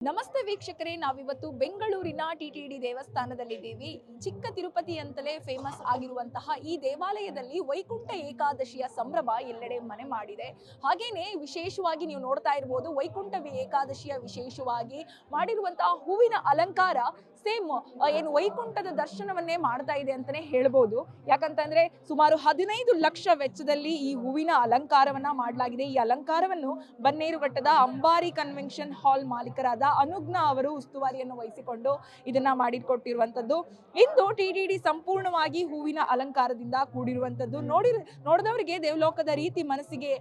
ನಮಸ್ತೆ ವೀಕ್ಷಕರೇ, ನಾವಿವತ್ತು ಬೆಂಗಳೂರಿನ ಟಿಟಿಡಿ ದೇವಸ್ಥಾನದಲ್ಲಿದ್ದೀವಿ. ಚಿಕ್ಕ ತಿರುಪತಿ ಅಂತಲೇ ಫೇಮಸ್ ಆಗಿರುವಂತಹ ಈ ದೇವಾಲಯದಲ್ಲಿ ವೈಕುಂಠ ಏಕಾದಶಿಯ ಸಂಭ್ರಮ ಎಲ್ಲೆಡೆ ಮನೆ ಮಾಡಿದೆ. ಹಾಗೇನೆ ವಿಶೇಷವಾಗಿ ನೀವು ನೋಡ್ತಾ ಇರ್ಬೋದು, ವೈಕುಂಠ ಏಕಾದಶಿಯ ವಿಶೇಷವಾಗಿ ಮಾಡಿರುವಂತಹ ಹೂವಿನ ಅಲಂಕಾರ ಸೇಮ್ ಏನು ವೈಕುಂಠದ ದರ್ಶನವನ್ನೇ ಮಾಡ್ತಾ ಇದೆ ಅಂತಾನೆ ಹೇಳ್ಬೋದು. ಯಾಕಂತಂದ್ರೆ ಸುಮಾರು ಹದಿನೈದು ಲಕ್ಷ ವೆಚ್ಚದಲ್ಲಿ ಈ ಹೂವಿನ ಅಲಂಕಾರವನ್ನ ಮಾಡಲಾಗಿದೆ. ಈ ಅಲಂಕಾರವನ್ನು ಬನ್ನೇರುಘಟ್ಟದ ಅಂಬಾರಿ ಕನ್ವೆನ್ಷನ್ ಹಾಲ್ ಮಾಲೀಕರಾದ ಅನುಗ್ನ ಅವರು ಉಸ್ತುವಾರಿಯನ್ನು ವಹಿಸಿಕೊಂಡು ಇದನ್ನ ಮಾಡಿಕೊಟ್ಟಿರುವಂತದ್ದು. ಇಂದು ಟಿಡಿಡಿ ಸಂಪೂರ್ಣವಾಗಿ ಹೂವಿನ ಅಲಂಕಾರದಿಂದ ಕೂಡಿರುವಂತದ್ದು. ನೋಡಿ ನೋಡಿದವರಿಗೆ ದೇವಲೋಕದ ರೀತಿ ಮನಸ್ಸಿಗೆ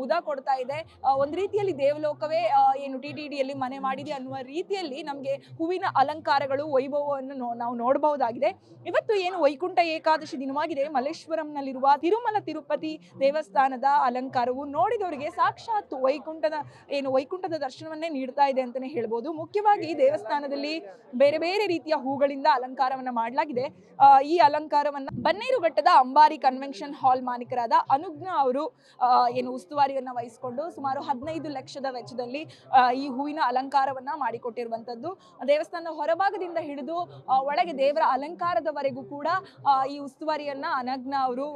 ಮುದ ಕೊಡ್ತಾ ಇದೆ. ಒಂದು ರೀತಿಯಲ್ಲಿ ದೇವಲೋಕವೇ ಏನು ಟಿಡಿಡಿಯಲ್ಲಿ ಟಿ ಡಿಯಲ್ಲಿ ಮನೆ ಮಾಡಿದೆ ಅನ್ನುವ ರೀತಿಯಲ್ಲಿ ನಮಗೆ ಹೂವಿನ ಅಲಂಕಾರಗಳು ವೈಭವವನ್ನು ನಾವು ನೋಡಬಹುದಾಗಿದೆ. ಇವತ್ತು ಏನು ವೈಕುಂಠ ಏಕಾದಶಿ ದಿನವಾಗಿದೆ. ಮಲ್ಲೇಶ್ವರಂನಲ್ಲಿರುವ ತಿರುಮಲ ತಿರುಪತಿ ದೇವಸ್ಥಾನದ ಅಲಂಕಾರವು ನೋಡಿದವರಿಗೆ ಸಾಕ್ಷಾತ್ ವೈಕುಂಠದ, ಏನು ವೈಕುಂಠದ ದರ್ಶನವನ್ನೇ ನೀಡ್ತಾ ಇದೆ ಅಂತಾನೆ ಹೇಳ್ಬೋದು. ಮುಖ್ಯವಾಗಿ ದೇವಸ್ಥಾನದಲ್ಲಿ ಬೇರೆ ಬೇರೆ ರೀತಿಯ ಹೂಗಳಿಂದ ಅಲಂಕಾರವನ್ನ ಮಾಡಲಾಗಿದೆ. ಈ ಅಲಂಕಾರವನ್ನ ಬನ್ನೇರುಘಟ್ಟದ ಅಂಬಾರಿ ಕನ್ವೆನ್ಷನ್ ಹಾಲ್ ಮಾಲೀಕರಾದ ಅನುಜ್ಞ ಅವರು ಏನು ಉಸ್ತುವಾರಿಯನ್ನ ವಹಿಸಿಕೊಂಡು ಸುಮಾರು ಹದಿನೈದು ಲಕ್ಷದ ವೆಚ್ಚದಲ್ಲಿ ಈ ಹೂವಿನ ಅಲಂಕಾರವನ್ನ ಮಾಡಿಕೊಟ್ಟಿರುವಂತದ್ದು ದೇವಸ್ಥಾನದ ಹೊರಭಾಗದಿಂದ ಹಿಡಿದು ಒಳಗೆ ದೇವರ ಅಲಂಕಾರದವರೆಗೂ ಕೂಡ ಈ ಉಸ್ತುವಾರಿಯನ್ನ ಅನಗ್ನ ಅವರು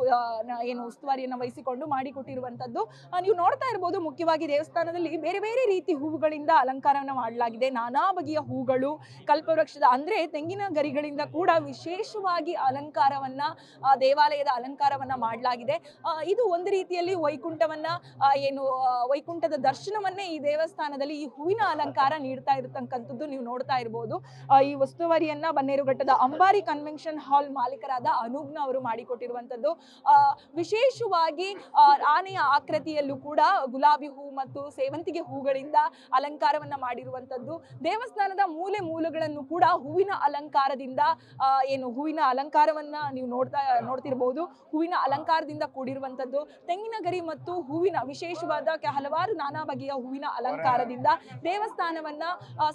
ಏನು ಉಸ್ತುವಾರಿಯನ್ನ ವಹಿಸಿಕೊಂಡು ಮಾಡಿಕೊಟ್ಟಿರುವಂತದ್ದು ನೀವು ನೋಡ್ತಾ ಇರ್ಬೋದು ಮುಖ್ಯವಾಗಿ ದೇವಸ್ಥಾನದಲ್ಲಿ ಬೇರೆ ಬೇರೆ ರೀತಿ ಹೂವುಗಳಿಂದ ಅಲಂಕಾರವನ್ನ ಮಾಡಲಾಗಿದೆ. ನಾನಾ ಬಗೆಯ ಹೂಗಳು, ಕಲ್ಪವೃಕ್ಷದ, ಅಂದ್ರೆ ತೆಂಗಿನ ಗರಿಗಳಿಂದ ಕೂಡ ವಿಶೇಷವಾಗಿ ಅಲಂಕಾರವನ್ನ ದೇವಾಲಯದ ಅಲಂಕಾರವನ್ನ ಮಾಡಲಾಗಿದೆ. ಇದು ಒಂದು ರೀತಿಯಲ್ಲಿ ವೈಕುಂಠವನ್ನ ಏನು ವೈಕುಂಠದ ದರ್ಶನವನ್ನೇ ಈ ದೇವಸ್ಥಾನದಲ್ಲಿ ಈ ಹೂವಿನ ಅಲಂಕಾರ ನೀಡ್ತಾ ಇರತಕ್ಕಂಥದ್ದು ನೀವು ನೋಡ್ತಾ ಇರ್ಬೋದು. ಈ ಉಸ್ತುವಾರಿಯನ್ನ ಬನ್ನೇರುಘಟ್ಟದ ಅಂಬಾರಿ ಕನ್ವೆನ್ಷನ್ ಹಾಲ್ ಮಾಲೀಕರಾದ ಅನೂಗ್ನ ಅವರು ಮಾಡಿಕೊಟ್ಟಿರುವಂಥದ್ದು. ವಿಶೇಷವಾಗಿ ಆನೆಯ ಆಕೃತಿಯಲ್ಲೂ ಕೂಡ ಗುಲಾಬಿ ಹೂ ಮತ್ತು ಸೇವಂತಿಗೆ ಹೂಗಳಿಂದ ಅಲಂಕಾರವನ್ನ ಮಾಡಿರುವಂತದ್ದು ದೇವಸ್ಥಾನದ ಮೂಲೆ ಮೂಲೆಗಳನ್ನು ಕೂಡ ಹೂವಿನ ಅಲಂಕಾರದಿಂದ ಏನು ಹೂವಿನ ಅಲಂಕಾರವನ್ನ ನೀವು ನೋಡ್ತಾ, ನೋಡ್ತಿರ್ಬೋದು. ಹೂವಿನ ಅಲಂಕಾರದಿಂದ ಕೂಡಿರುವಂತದ್ದು ತೆಂಗಿನ ಗರಿ ಮತ್ತು ಹೂವಿನ ವಿಶೇಷವಾದ ಹಲವಾರು ನಾನಾ ಬಗೆಯ ಹೂವಿನ ಅಲಂಕಾರದಿಂದ ದೇವಸ್ಥಾನವನ್ನ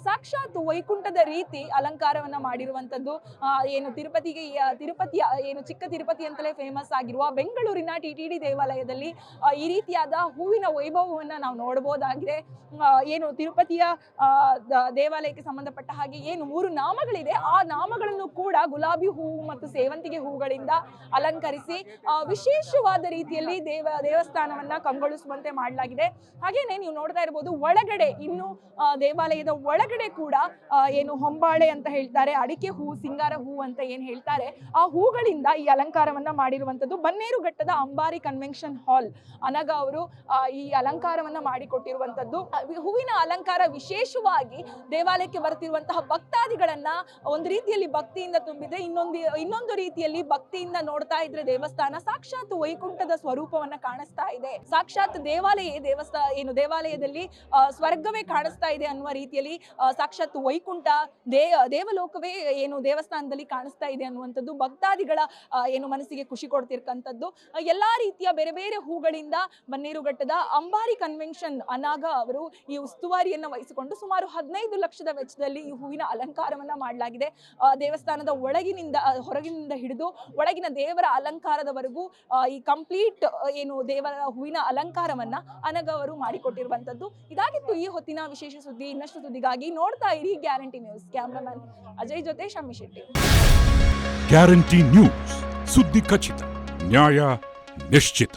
ಸಾಕ್ಷಾತ್ ವೈಕುಂಠದ ರೀತಿ ಅಲಂಕಾರವನ್ನ ಮಾಡಿರುವಂತದ್ದು ಏನು ತಿರುಪತಿಗೆ ತಿರುಪತಿಯ ಏನು ಚಿಕ್ಕ ತಿರುಪತಿ ಅಂತಲೇ ಫೇಮಸ್ ಆಗಿರುವ ಬೆಂಗಳೂರಿನ ಟಿ ಟಿ ಡಿ ದೇವಾಲಯದಲ್ಲಿ ಈ ರೀತಿಯಾದ ಹೂವಿನ ವೈಭವವನ್ನ ನಾವು ನೋಡಬಹುದಾಗಿದೆ ಏನು ತಿರುಪತಿಯ ದೇವಾಲಯಕ್ಕೆ ಸಂಬಂಧಪಟ್ಟ ಹಾಗೆ ಏನು ಮೂರು ನಾಮಗಳಿದೆ. ಆ ನಾಮಗಳನ್ನು ಕೂಡ ಗುಲಾಬಿ ಹೂವು ಮತ್ತು ಸೇವಂತಿಗೆ ಹೂಗಳಿಂದ ಅಲಂಕರಿಸಿ ವಿಶೇಷವಾದ ರೀತಿಯಲ್ಲಿ ದೇವ, ದೇವಸ್ಥಾನವನ್ನ ಕಂಗೊಳಿಸುವಂತೆ ಮಾಡಲಾಗಿದೆ. ಹಾಗೇನೆ ನೀವು ನೋಡ್ತಾ ಇರ್ಬೋದು, ಒಳಗಡೆ ಇನ್ನು ದೇವಾಲಯದ ಒಳಗಡೆ ಕೂಡ ಏನು ಹೊಂಬಾಳೆ ಅಂತ ಹೇಳ್ತಾರೆ, ಅಡಿಕೆ ಹೂ, ಸಿಂಗಾರ ಹೂ ಅಂತ ಏನ್ ಹೇಳ್ತಾರೆ, ಆ ಹೂಗಳಿಂದ ಈ ಅಲಂಕಾರವನ್ನ ಮಾಡಿರುವಂತದ್ದು ಬನ್ನೇರುಘಟ್ಟದ ಅಂಬಾರಿ ಕನ್ವೆನ್ಷನ್ ಹಾಲ್, ಅನಗ ಅವರು ಈ ಅಲಂಕಾರವನ್ನ ಮಾಡಿಕೊಟ್ಟಿರುವಂತದ್ದು ಹೂವಿನ ಅಲಂಕಾರ ವಿಶೇಷವಾಗಿ ದೇವಾಲಯಕ್ಕೆ ಬರ್ತಿರುವಂತಹ ಭಕ್ತಾದಿಗಳನ್ನ ಒಂದು ರೀತಿಯಲ್ಲಿ ಭಕ್ತಿಯಿಂದ ತುಂಬಿದ್ರೆ ಇನ್ನೊಂದು ಇನ್ನೊಂದು ರೀತಿಯಲ್ಲಿ ಭಕ್ತಿಯಿಂದ ನೋಡ್ತಾ ಇದ್ರೆ ದೇವಸ್ಥಾನ ಸಾಕ್ಷಾತ್ ವೈಕುಂಠದ ಸ್ವರೂಪವನ್ನ ಕಾಣಿಸ್ತಾ ಇದೆ. ಸಾಕ್ಷಾತ್ ದೇವಾಲಯ ದೇವಸ್ಥಾನ ಏನು ದೇವಾಲಯದಲ್ಲಿ ಸ್ವರ್ಗವೇ ಕಾಣಿಸ್ತಾ ಇದೆ ಅನ್ನುವ ರೀತಿಯಲ್ಲಿ ಸಾಕ್ಷಾತ್ ವೈಕುಂಠ ದೇ ದೇವಲೋಕವೇ ಏನು ದೇವಸ್ಥಾನದಲ್ಲಿ ಕಾಣಿಸ್ತಾ ಇದೆ ಅನ್ನುವಂಥದ್ದು ಭಕ್ತಾದಿಗಳ ಏನು ಮನಸ್ಸಿಗೆ ಖುಷಿ ಕೊಡ್ತಿರ್ತಕ್ಕಂಥದ್ದು. ಆ, ಎಲ್ಲಾ ರೀತಿಯ ಬೇರೆ ಬೇರೆ ಹೂಗಳಿಂದ ಬನ್ನೇರುಘಟ್ಟದ ಅಂಬಾರಿ ಕನ್ವೆನ್ಷನ್ ಅನಾಗ ಅವರು ಈ ಉಸ್ತುವಾರಿಯನ್ನು ವಹಿಸಿಕೊಂಡು ಸುಮಾರು ಹದಿನೈದು ಲಕ್ಷದ ವೆಚ್ಚದಲ್ಲಿ ಈ ಹೂವಿನ ಅಲಂಕಾರವನ್ನ ಮಾಡಲಾಗಿದೆ. ದೇವಸ್ಥಾನದ ಒಳಗಿನಿಂದ ಹೊರಗಿನಿಂದ ಹಿಡಿದು ಒಳಗಿನ ದೇವರ ಅಲಂಕಾರದವರೆಗೂ ಈ ಕಂಪ್ಲೀಟ್ ಏನು ದೇವರ ಹೂವಿನ ಅಲಂಕಾರವನ್ನ ಅನಗವರು ಮಾಡಿಕೊಟ್ಟಿರುವಂತದ್ದು ಇದಾಗಿತ್ತು ಈ ಹೊತ್ತಿನ ವಿಶೇಷ ಸುದ್ದಿ. ಇನ್ನಷ್ಟು ಸುದ್ದಿಗಾಗಿ ನೋಡ್ತಾ ಇರಿ ಗ್ಯಾರಂಟಿ ನ್ಯೂಸ್. ಕ್ಯಾಮ್ರಾಮನ್ ಅಜಯ್ ಜೊತೆ ಶಮ್ಮಿ ಶೆಟ್ಟಿ. Guarantee news. ಸುದ್ದಿ ಖಚಿತ, ನ್ಯಾಯ ನಿಶ್ಚಿತ.